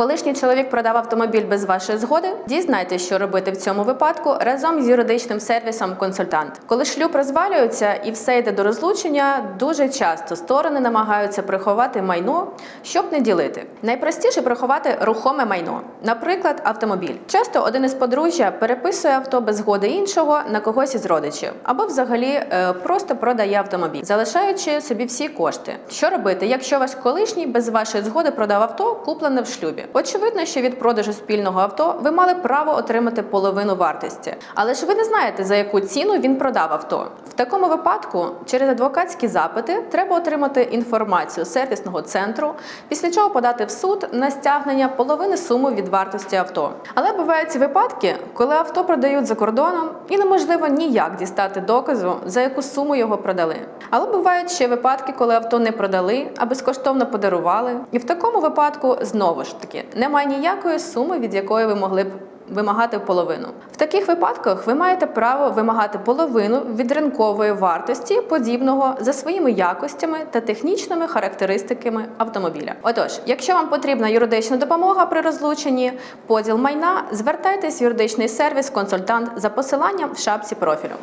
Колишній чоловік продав автомобіль без вашої згоди. Дізнайтесь, що робити в цьому випадку разом з юридичним сервісом консультант. Коли шлюб розвалюється і все йде до розлучення, дуже часто сторони намагаються приховати майно, щоб не ділити. Найпростіше приховати рухоме майно, наприклад, автомобіль. Часто один із подружжя переписує авто без згоди іншого на когось із родичів, або взагалі е, просто продає автомобіль, залишаючи собі всі кошти. Що робити, якщо ваш колишній без вашої згоди продав авто, куплене в шлюбі? Очевидно, що від продажу спільного авто ви мали право отримати половину вартості, але ж ви не знаєте за яку ціну він продав авто. Такому випадку через адвокатські запити треба отримати інформацію сервісного центру, після чого подати в суд на стягнення половини суми від вартості авто. Але бувають випадки, коли авто продають за кордоном і неможливо ніяк дістати доказу, за яку суму його продали. Але бувають ще випадки, коли авто не продали, а безкоштовно подарували. І в такому випадку знову ж таки немає ніякої суми, від якої ви могли б вимагати половину. В таких випадках ви маєте право вимагати половину від ринкової вартості подібного за своїми якостями та технічними характеристиками автомобіля. Отож, якщо вам потрібна юридична допомога при розлученні, поділ майна, звертайтесь в юридичний сервіс консультант за посиланням в шапці профілю.